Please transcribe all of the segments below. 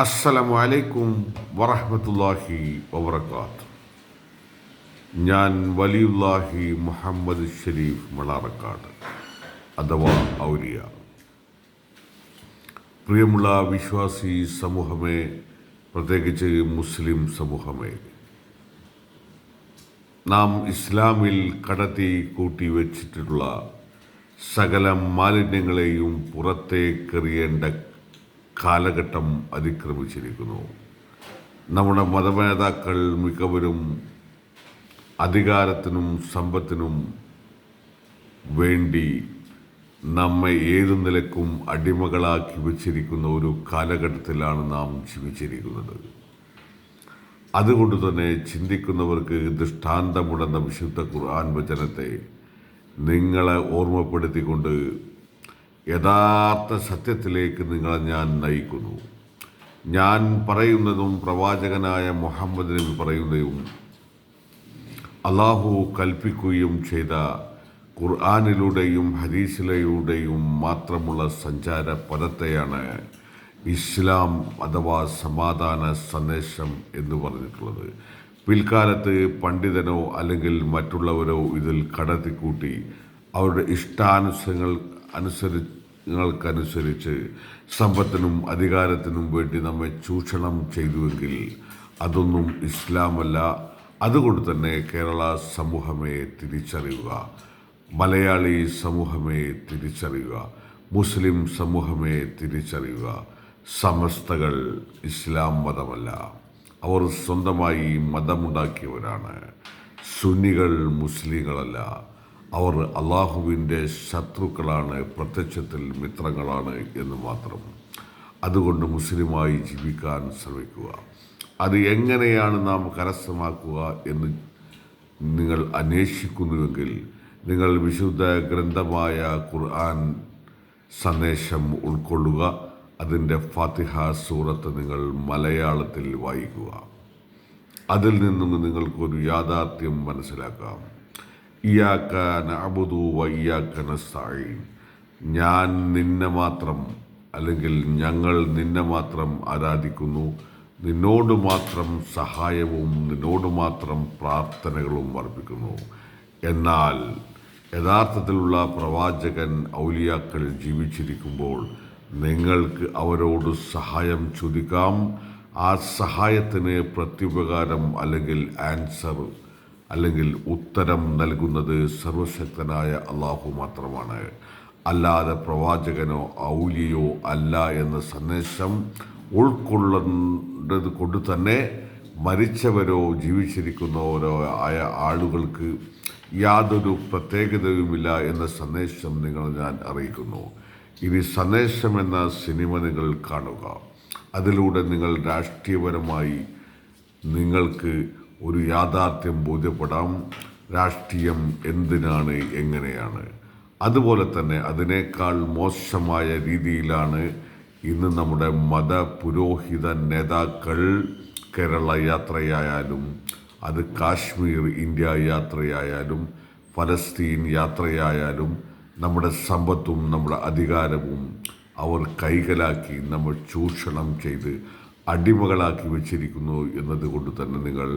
അസ്സലാമു അലൈക്കും വറഹമത്തല്ലാഹി വബർക്കാത്ത് ഞാൻ വലിയുല്ലാഹി മുഹമ്മദ് ഷരീഫ് മണാറക്കാട് അഥവാ ഔലിയ. പ്രിയമുള്ള വിശ്വാസി സമൂഹമേ പ്രത്യേകിച്ച് മുസ്ലിം സമൂഹമേ നാം ഇസ്ലാമിൽ കടത്തി കൂട്ടി വച്ചിട്ടുള്ള സകല മാലിന്യങ്ങളെയും പുറത്തേക്കെറിയേണ്ട കാലഘട്ടം അതിക്രമിച്ചിരിക്കുന്നു. നമ്മുടെ മതനേതാക്കൾ മിക്കവരും അധികാരത്തിനും സമ്പത്തിനും വേണ്ടി നമ്മെ ഏതു നിലക്കും അടിമകളാക്കി വച്ചിരിക്കുന്ന ഒരു കാലഘട്ടത്തിലാണ് നാം ജീവിച്ചിരിക്കുന്നത്. അതുകൊണ്ട് തന്നെ ചിന്തിക്കുന്നവർക്ക് ദൃഷ്ടാന്തമുണ്ടെന്ന വിശുദ്ധ ഖുർആൻ വചനത്തെ നിങ്ങളെ ഓർമ്മപ്പെടുത്തിക്കൊണ്ട് യഥാർത്ഥ സത്യത്തിലേക്ക് നിങ്ങളെ ഞാൻ നയിക്കുന്നു. ഞാൻ പറയുന്നതും പ്രവാചകനായ മുഹമ്മദ് നബി പറയുന്നതും അള്ളാഹു കൽപ്പിക്കുകയും ചെയ്ത ഖുർആാനിലൂടെയും ഹദീസിലൂടെയും മാത്രമുള്ള സഞ്ചാര പദത്തെയാണ് ഇസ്ലാം അഥവാ സമാധാന സന്ദേശം എന്ന് പറഞ്ഞിട്ടുള്ളത്. പിൽക്കാലത്ത് പണ്ഡിതനോ അല്ലെങ്കിൽ മറ്റുള്ളവരോ ഇതിൽ കടത്തിക്കൂട്ടി അവരുടെ ഇഷ്ടാനുസരങ്ങൾ അനുസരിങ്ങൾക്കനുസരിച്ച് സമ്പത്തിനും അധികാരത്തിനും വേണ്ടി നമ്മെ ചൂഷണം ചെയ്തുവെങ്കിൽ അതൊന്നും ഇസ്ലാമല്ല. അതുകൊണ്ട് തന്നെ കേരള സമൂഹമേ തിരിച്ചറിയുക. മലയാളി സമൂഹമേ തിരിച്ചറിയുക. മുസ്ലിം സമൂഹമേ തിരിച്ചറിയുക. സമസ്തകൾ ഇസ്ലാം മതമല്ല. അവർ സ്വന്തമായി മതമുണ്ടാക്കിയവരാണ്. സുന്നികൾ മുസ്ലിങ്ങളല്ല. അവർ അള്ളാഹുവിന്റെ ശത്രുക്കളാണ് പ്രത്യക്ഷത്തിൽ മിത്രങ്ങളാണ് എന്ന് മാത്രം. അതുകൊണ്ട് മുസ്ലിമായി ജീവിക്കാൻ ശ്രമിക്കുക. അത് എങ്ങനെയാണ് നാം കരസ്ഥമാക്കുക എന്ന് നിങ്ങൾ അന്വേഷിക്കുന്നുവെങ്കിൽ നിങ്ങൾ വിശുദ്ധ ഗ്രന്ഥമായ ഖുർആൻ സന്ദേശം ഉൾക്കൊള്ളുക അതിന്റെ ഫാത്തിഹ സൂറത്ത് നിങ്ങൾ മലയാളത്തിൽ വായിക്കുക. അതിൽ നിന്നും നിങ്ങൾക്കൊരു യാഥാർത്ഥ്യം മനസ്സിലാക്കാം. ഇയാക്ക നഅബുദു വയ്യാക്ക നസ്തായി ഞാൻ നിന്നെ മാത്രം അല്ലെങ്കിൽ ഞങ്ങൾ നിന്നെ മാത്രം ആരാധിക്കുന്നു. നിന്നോട് മാത്രം സഹായവും നിന്നോട് മാത്രം പ്രാർത്ഥനകളും അർപ്പിക്കുന്നു. എന്നാൽ യഥാർത്ഥത്തിലുള്ള പ്രവാചകൻ ഔലിയാക്കൾ ജീവിച്ചിരിക്കുമ്പോൾ നിങ്ങൾക്ക് അവരോട് സഹായം ചോദിക്കാം. ആ സഹായത്തിന് പ്രത്യുപകാരം അല്ലെങ്കിൽ ആൻസർ അല്ലെങ്കിൽ ഉത്തരം നൽകുന്നത് സർവശക്തനായ അള്ളാഹു മാത്രമാണ്. അല്ലാതെ പ്രവാചകനോ ഔലിയോ അല്ല എന്ന സന്ദേശം ഉൾക്കൊള്ളേണ്ടത് കൊണ്ട് തന്നെ മരിച്ചവരോ ജീവിച്ചിരിക്കുന്നവരോ ആയ ആളുകൾക്ക് യാതൊരു പ്രത്യേകതയുമില്ല എന്ന സന്ദേശം നിങ്ങൾ ഞാൻ അറിയിക്കുന്നു. ഇനി സന്ദേശം എന്ന സിനിമ നിങ്ങൾ കാണുക. അതിലൂടെ നിങ്ങൾ രാഷ്ട്രീയപരമായി നിങ്ങൾക്ക് ഒരു യാഥാർത്ഥ്യം ബോധ്യപ്പെടാം. രാഷ്ട്രീയം എന്തിനാണ് എങ്ങനെയാണ്? അതുപോലെ തന്നെ അതിനേക്കാൾ മോശമായ രീതിയിലാണ് ഇന്ന് നമ്മുടെ മത പുരോഹിത നേതാക്കൾ കേരള യാത്രയായാലും അത് കാശ്മീർ ഇന്ത്യ യാത്രയായാലും ഫലസ്തീൻ യാത്രയായാലും നമ്മുടെ സമ്പത്തും നമ്മുടെ അധികാരവും അവർ കൈകലാക്കി നമ്മൾ ചൂഷണം ചെയ്ത് അടിമകളാക്കി വെച്ചിരിക്കുന്നു എന്നതുകൊണ്ട് തന്നെ നിങ്ങൾ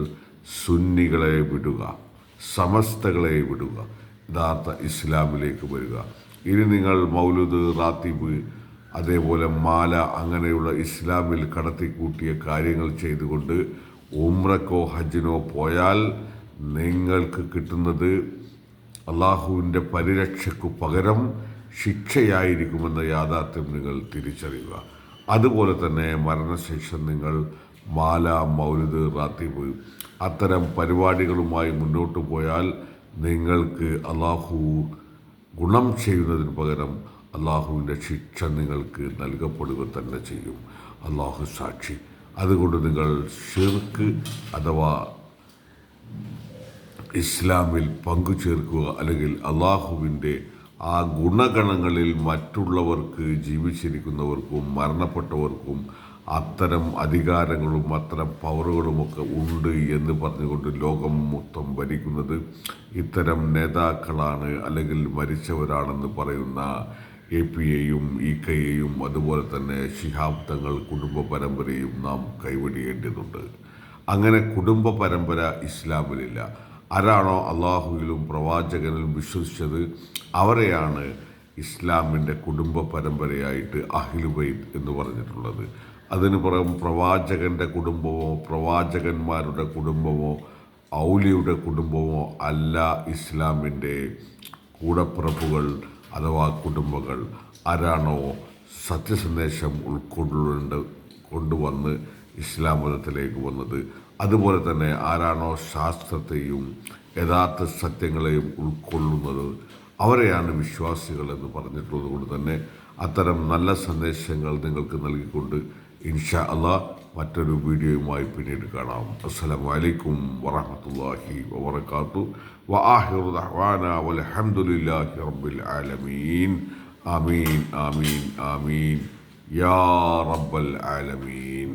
സുന്നികളെ വിടുക സമസ്തകളെ വിടുക യഥാർത്ഥ ഇസ്ലാമിലേക്ക് വരിക. ഇനി നിങ്ങൾ മൗലുദ് റാത്തിബ് അതേപോലെ മാല അങ്ങനെയുള്ള ഇസ്ലാമിൽ കടത്തിക്കൂട്ടിയ കാര്യങ്ങൾ ചെയ്തുകൊണ്ട് ഉമ്രക്കോ ഹജ്ജിനോ പോയാൽ നിങ്ങൾക്ക് കിട്ടുന്നത് അള്ളാഹുവിന്റെ പരിരക്ഷയ്ക്കു പകരം ശിക്ഷയായിരിക്കുമെന്ന യാഥാർത്ഥ്യം നിങ്ങൾ തിരിച്ചറിയുക. അതുപോലെ തന്നെ മരണശേഷം നിങ്ങൾ മാല മൗലിദ് റാത്തിബ് അത്തരം പരിപാടികളുമായി മുന്നോട്ട് പോയാൽ നിങ്ങൾക്ക് അള്ളാഹു ഗുണം ചെയ്യുന്നതിന് പകരം അള്ളാഹുവിന്റെ ശിക്ഷ നിങ്ങൾക്ക് നൽകപ്പെടുക തന്നെ ചെയ്യും. അള്ളാഹു സാക്ഷി. അതുകൊണ്ട് നിങ്ങൾ ഷിർക്ക് അഥവാ ഇസ്ലാമിൽ പങ്കു ചേർക്കുക അല്ലെങ്കിൽ അള്ളാഹുവിന്റെ ആ ഗുണഗണങ്ങളിൽ മറ്റുള്ളവർക്ക് ജീവിച്ചിരിക്കുന്നവർക്കും മരണപ്പെട്ടവർക്കും അത്തരം അധികാരങ്ങളും അത്തരം പവറുകളുമൊക്കെ ഉണ്ട് എന്ന് പറഞ്ഞുകൊണ്ട് ലോകം മൊത്തം ഭരിക്കുന്നത് ഇത്തരം നേതാക്കളാണ് അല്ലെങ്കിൽ മരിച്ചവരാണെന്ന് പറയുന്ന എ പി എയും ഇ കെയെയും അതുപോലെ തന്നെ ശിഹാബ് തങ്ങൾ കുടുംബ പരമ്പരയും നാം കൈവടിയേണ്ടതുണ്ട് അങ്ങനെ കുടുംബ പരമ്പര ഇസ്ലാമിലില്ല. ആരാണോ അള്ളാഹുവിലും പ്രവാചകനിലും വിശ്വസിച്ചത് അവരെയാണ് ഇസ്ലാമിന്റെ കുടുംബ പരമ്പരയായിട്ട് അഹിലുബൈദ് എന്ന് പറഞ്ഞിട്ടുള്ളത്. അതിന് പുറം പ്രവാചകന്റെ കുടുംബമോ പ്രവാചകന്മാരുടെ കുടുംബമോ ഔലിയുടെ കുടുംബമോ അല്ല ഇസ്ലാമിന്റെ കൂടപ്പിറപ്പുകൾ അഥവാ കുടുംബങ്ങൾ. ആരാണോ സത്യസന്ദേശം ഉൾക്കൊണ്ടുകൊണ്ട് കൊണ്ടുവന്ന് ഇസ്ലാം മതത്തിലേക്ക് വന്നത്. അതുപോലെ തന്നെ ആരാണോ ശാസ്ത്രത്തെയും യഥാർത്ഥ സത്യങ്ങളെയും ഉൾക്കൊള്ളുന്നത് അവരെയാണ് വിശ്വാസികൾ എന്ന് പറഞ്ഞിട്ടുള്ളത് കൊണ്ട് തന്നെ അത്തരം നല്ല സന്ദേശങ്ങൾ നിങ്ങൾക്ക് നൽകിക്കൊണ്ട് ഇൻഷാ അള്ളാ മറ്റൊരു വീഡിയോയുമായി പിന്നീട് കാണാം അസ്സലാമു അലൈക്കും വറഹമത്തല്ലാഹി വബർക്കാത്തു വആഹിറു ദഅവാന വൽഹംദുലില്ലാഹി റബ്ബിൽ ആലമീൻ ആമീൻ ആമീൻ ആമീൻ യാ റബ്ബൽ ആലമീൻ